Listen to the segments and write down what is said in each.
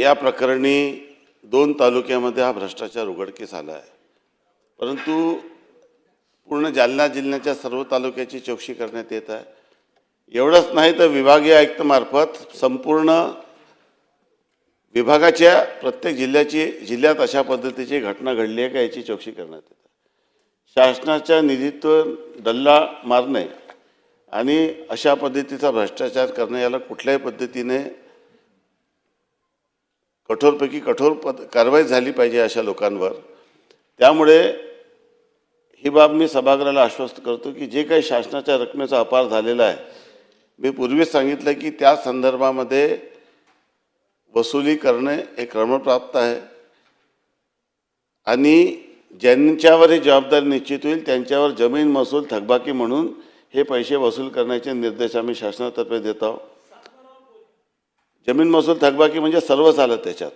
या प्रकरणी दोन तालुक्यामध्ये हा भ्रष्टाचार उघडकीस आला आहे. परंतु पूर्ण जालना जिल्ह्याच्या सर्व तालुक्याची चौकशी करण्यात येत आहे. एवढंच नाही तर विभागीय आयुक्तमार्फत संपूर्ण विभागाच्या प्रत्येक जिल्ह्याची जिल्ह्यात अशा पद्धतीची घटना घडली आहे का याची चौकशी करण्यात येत आहे. शासनाच्या निधीतून डल्ला मारणे आणि अशा पद्धतीचा भ्रष्टाचार करणे याला कुठल्याही पद्धतीने कठोरपैकी कठोर पद कारवाई झाली पाहिजे अशा लोकांवर. त्यामुळे ही बाब मी सभागृहाला आश्वस्त करतो की जे काही शासनाच्या रकमेचा अपार झालेला आहे मी पूर्वीच सांगितलं की त्या संदर्भामध्ये वसुली करणे हे क्रमप्राप्त आहे. आणि ज्यांच्यावर ही जबाबदारी निश्चित होईल त्यांच्यावर जमीन महसूल थकबाकी म्हणून हे पैसे वसूल करण्याचे निर्देश आम्ही शासनातर्फे देत आहोत. जमीन महसूल थकबाकी म्हणजे सर्वच आलं त्याच्यात.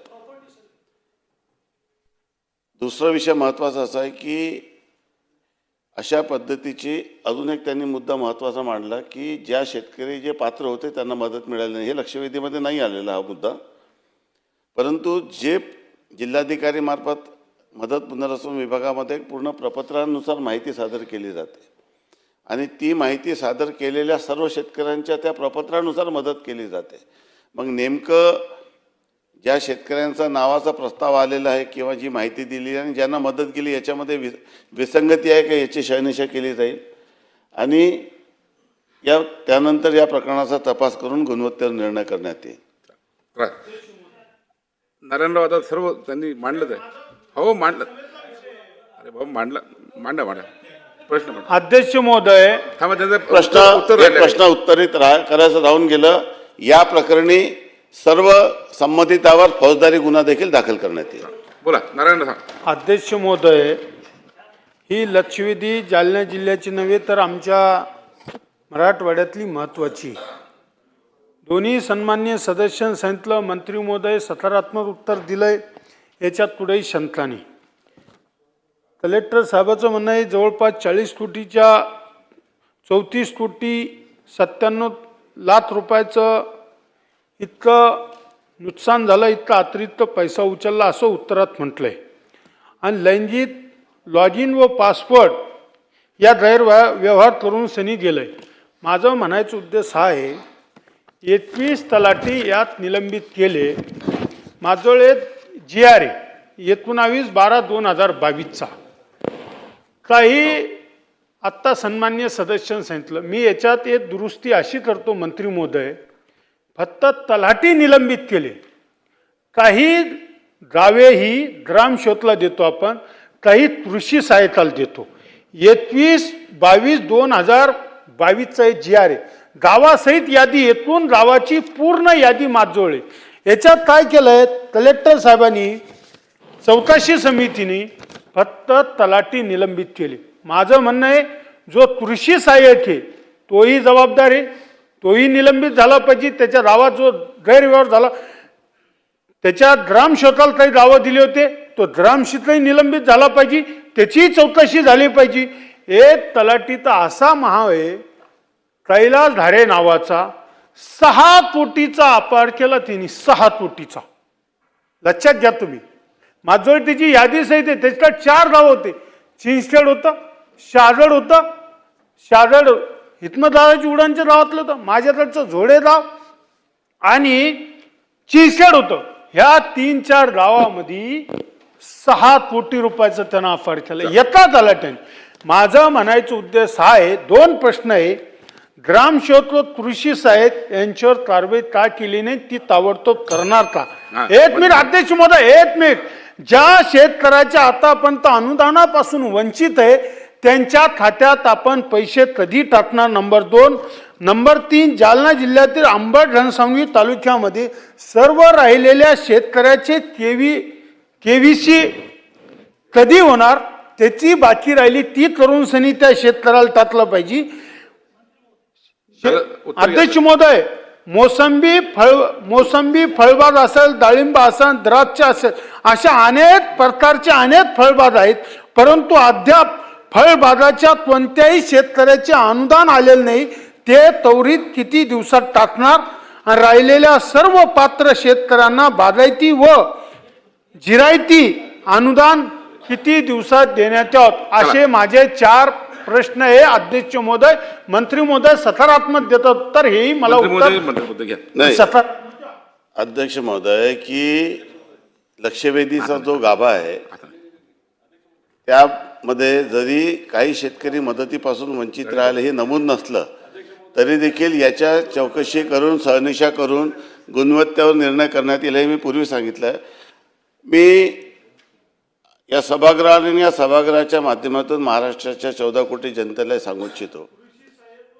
दुसरा विषय महत्त्वाचा असा आहे की अशा पद्धतीची अजून एक त्यांनी मुद्दा महत्त्वाचा मांडला की ज्या शेतकरी जे पात्र होते त्यांना मदत मिळाली नाही. हे लक्षवेधीमध्ये नाही आलेला हा मुद्दा. परंतु जे जिल्हाधिकारी मार्फत मदत पुनर्वसन विभागामध्ये पूर्ण प्रपत्रानुसार माहिती सादर केली जाते. आणि ती माहिती सादर केलेल्या सर्व शेतकऱ्यांच्या त्या प्रपत्रानुसार मदत केली जाते. मग नेमकं ज्या शेतकऱ्यांचा नावाचा प्रस्ताव आलेला आहे किंवा जी माहिती दिली आणि ज्यांना मदत केली याच्यामध्ये वि विसंगती आहे का? याची शहानिशा केली जाईल? आणि या त्यानंतर या प्रकरणाचा तपास करून गुणवत्तेवर निर्णय करण्यात येईल. नारायणराव आता सर्व त्यांनी मांडलंच आहे हो मांडलं. अरे भाऊ मांडलं. मांडा मांडा. प्रश्न अध्यक्ष महोदय थांबा त्यांचं प्रश्न उत्तर-. प्रश्न उत्तरित राह करायचं राहून गेलं. या प्रकरणी सर्व संबंधितावर फौजदारी गुन्हा देखील दाखल करण्यात येईल. बोला नारायणराव सांग अध्यक्ष महोदय ही लक्षवेधी जालना जिल्ह्याची नव्हे तर आमच्या मराठवाड्यातली महत्त्वाची. दोन्ही सन्मान्य सदस्यांनी सांगितलं मंत्री महोदय सकारात्मक उत्तर दिलंय याच्यात कुठेही शंका नाही. कलेक्टर साहेबाचं म्हणणं आहे जवळपास चाळीस कोटीच्या चौतीस कोटी सत्त्याण्णव लाख रुपयाचं इतकं नुकसान झालं इतका अतिरिक्त पैसा उचलला असं उत्तरात म्हटलं आहे आणि लैंगिक लॉग इन व पासवर्ड या गैरव्या व्यवहार करून सनी आहे माझं म्हणायचा उद्देश हा आहे एकवीस तलाठी यात निलंबित केले. माझं जी आर ए एकोणावीस बारा दोन हजार बावीसचा. काही आत्ता सन्मान्य सदस्यांनी सांगितलं मी याच्यात एक दुरुस्ती अशी करतो मंत्री महोदय फक्त तलाठी निलंबित केले. काही गावे ही ग्रामशोधला देतो आपण काही कृषी सहायताला देतो. एकवीस बावीस दोन हजार बावीसचा एक जी आर आहे. गावासहित यादी एकूण गावाची पूर्ण यादी माझजवळ याच्यात काय केलं आहे कलेक्टर साहेबांनी चौकशी समितीने फक्त तलाठी निलंबित केले. माझं म्हणणं आहे जो कृषी सहाय्यक आहे तोही जबाबदार आहे तोही निलंबित झाला पाहिजे त्याच्या गावात जो गैरव्यवहार झाला त्याच्या ग्रामशोधाला काही दावा दिले होते तो ग्रामशीतही निलंबित झाला पाहिजे त्याचीही चौकशी झाली पाहिजे. एक तलाठी तर असा महाव आहे कैलास धारे नावाचा सहा कोटीचा अपार केला तिने सहा कोटीचा. लक्षात घ्या तुम्ही. माझ्याजवळ यादीच यादी ते त्याच्यात चार गाव होते. चिंचखेड होतं शाजड होतं. शाजड इथनं दादाची उडानच्या गावातलं होतं. माझ्याकडचं झोडे गाव आणि चिंचखेड होतं. ह्या तीन चार गावामध्ये सहा कोटी रुपयाचं त्यांना अफार केलं. येतात आला त्याने माझा म्हणायचा उद्देश हा आहे दोन प्रश्न आहे. ग्रामशोध व कृषी साहेब यांच्यावर कारवाई का केली नाही ती ताबडतोब करणार का. एक मिनिट अध्यक्ष महोदय एक मिनिट. ज्या शेतकऱ्याच्या आतापर्यंत अनुदानापासून वंचित आहे त्यांच्या खात्यात आपण पैसे कधी टाकणार? नंबर दोन. नंबर तीन जालना जिल्ह्यातील अंबड रणसावंगी तालुक्यामध्ये सर्व राहिलेल्या शेतकऱ्याचे केवी केवीसी कधी होणार? त्याची बाकी राहिली ती करून सनी त्या शेतकऱ्याला टाकलं पाहिजे. अध्यक्ष महोदय मोसंबी फळ मोसंबी फळबाग असेल डाळिंब असेल द्राक्ष असेल अशा अनेक प्रकारचे अनेक फळबाग आहेत. परंतु अद्याप फळबागाच्या कोणत्याही शेतकऱ्याचे अनुदान आलेलं नाही ते त्वरित किती दिवसात टाकणार? आणि राहिलेल्या सर्व पात्र शेतकऱ्यांना बागायती व जिरायती अनुदान किती दिवसात देण्यात यावं? असे माझे चार प्रश्न आहे अध्यक्ष महोदय मंत्री महोदय सकारात्मक देतात तर हेही मला उत्तर अध्यक्ष महोदय की लक्षवेधीचा जो गाभा आहे त्यामध्ये जरी काही शेतकरी मदतीपासून वंचित राहिले हे नमूद नसलं तरी देखील याच्या चौकशी करून सहनिशा करून गुणवत्तेवर निर्णय करण्यात येईल हे मी पूर्वी सांगितलं आहे मी या सभागृहाने या सभागृहाच्या माध्यमातून महाराष्ट्राच्या चौदा कोटी जनतेला सांगू इच्छितो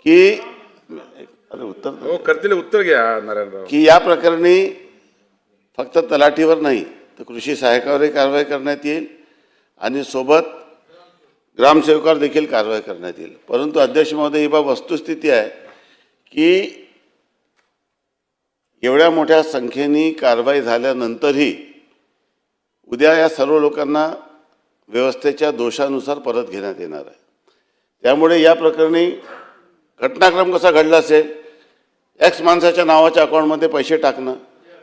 की अरे उत्तर हो करतील उत्तर घ्या की या प्रकरणी फक्त तलाठीवर नाही तर कृषी सहायकावरही कारवाई करण्यात येईल आणि सोबत ग्रामसेवकावर देखील कारवाई करण्यात येईल. परंतु अध्यक्ष महोदय ही बाब वस्तुस्थिती आहे की एवढ्या मोठ्या संख्येने कारवाई झाल्यानंतरही उद्या या सर्व लोकांना व्यवस्थेच्या दोषानुसार परत घेण्यात येणार आहे. त्यामुळे या प्रकरणी घटनाक्रम कसा घडला असेल एक्स माणसाच्या नावाच्या अकाउंटमध्ये पैसे टाकणं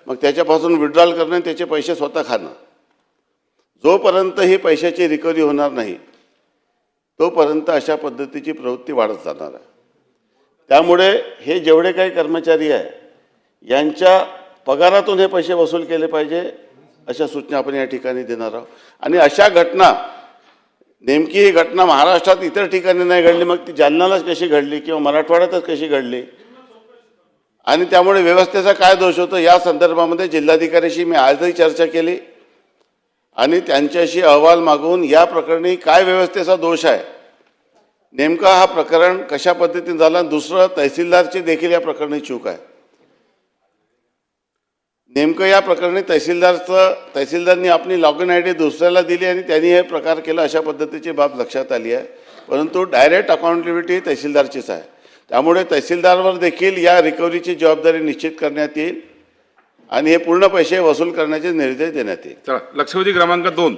मग त्याच्यापासून विड्रॉल करणं त्याचे पैसे स्वतः खाणं जोपर्यंत ही पैशाची रिकव्हरी होणार नाही तोपर्यंत अशा पद्धतीची प्रवृत्ती वाढत जाणार आहे. त्यामुळे हे जेवढे काही कर्मचारी आहे यांच्या पगारातून हे पैसे वसूल केले पाहिजे अशा सूचना आपण या ठिकाणी देणार आहोत. आणि अशा घटना नेमकी ही घटना महाराष्ट्रात इतर ठिकाणी नाही घडली मग ती जालनालाच कशी घडली किंवा मराठवाड्यातच कशी घडली? आणि त्यामुळे व्यवस्थेचा काय दोष होतो? या संदर्भामध्ये जिल्हाधिकाऱ्याशी मी आजही चर्चा केली. आणि त्यांच्याशी अहवाल मागून या प्रकरणी काय व्यवस्थेचा दोष आहे? नेमका हा प्रकरण कशा पद्धतीने झाला? दुसरं तहसीलदारची देखील या प्रकरणी चूक आहे. नेमकं या प्रकरणी तहसीलदारचं तहसीलदारनी आपली लॉग इन आय डी दुसऱ्याला दिली आणि त्यांनी हे प्रकार केला अशा पद्धतीची बाब लक्षात आली आहे. परंतु डायरेक्ट अकाउंटेबिलिटी तहसीलदारचीच आहे. त्यामुळे तहसीलदारवर देखील या रिकव्हरीची जबाबदारी निश्चित करण्यात येईल. आणि हे पूर्ण पैसे वसूल करण्याचे निर्देश देण्यात येईल. लक्षवेधी क्रमांक दोन.